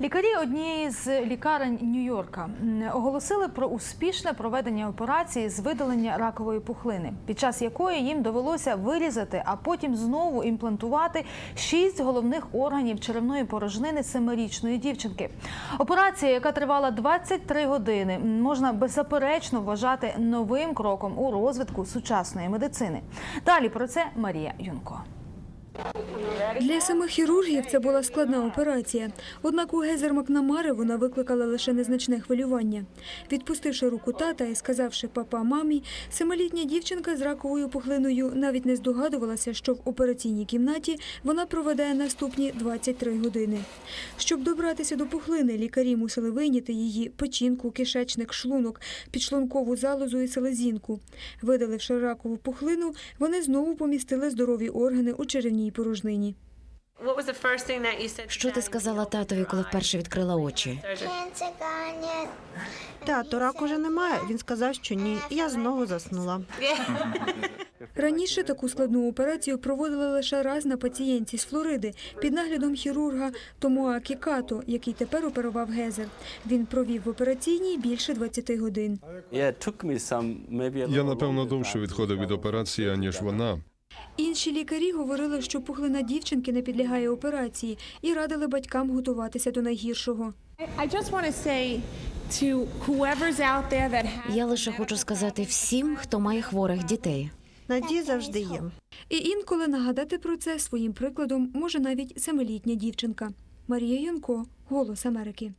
Лікарі однієї з лікарень Нью-Йорка оголосили про успішне проведення операції з видалення ракової пухлини, під час якої їм довелося вирізати, а потім знову імплантувати шість головних органів черевної порожнини семирічної дівчинки. Операція, яка тривала 23 години, можна беззаперечно вважати новим кроком у розвитку сучасної медицини. Далі про це Марія Юнко. Для самих хірургів це була складна операція. Однак у Гезер Макнамари вона викликала лише незначне хвилювання. Відпустивши руку тата і сказавши папа мамі, семилітня дівчинка з раковою пухлиною навіть не здогадувалася, що в операційній кімнаті вона проведе наступні 23 години. Щоб добратися до пухлини, лікарі мусили вийняти її печінку, кишечник, шлунок, підшлункову залозу і селезінку. Видаливши ракову пухлину, вони знову помістили здорові органи у черевній порожнині. Що ти сказала татові, коли вперше відкрила очі? Тато, рак уже немає. Він сказав, що ні. І я знову заснула. Раніше таку складну операцію проводили лише раз на пацієнтці з Флориди під наглядом хірурга Томоакі Като, який тепер оперував Гезер. Він провів в операційній більше 20 годин. Я напевно довше відходив від операції, аніж вона. Інші лікарі говорили, що пухлина дівчинки не підлягає операції і радили батькам готуватися до найгіршого. Я лише хочу сказати всім, хто має хворих дітей. Надія завжди є. І інколи нагадати про це своїм прикладом може навіть семилітня дівчинка. Марія Янко, Голос Америки.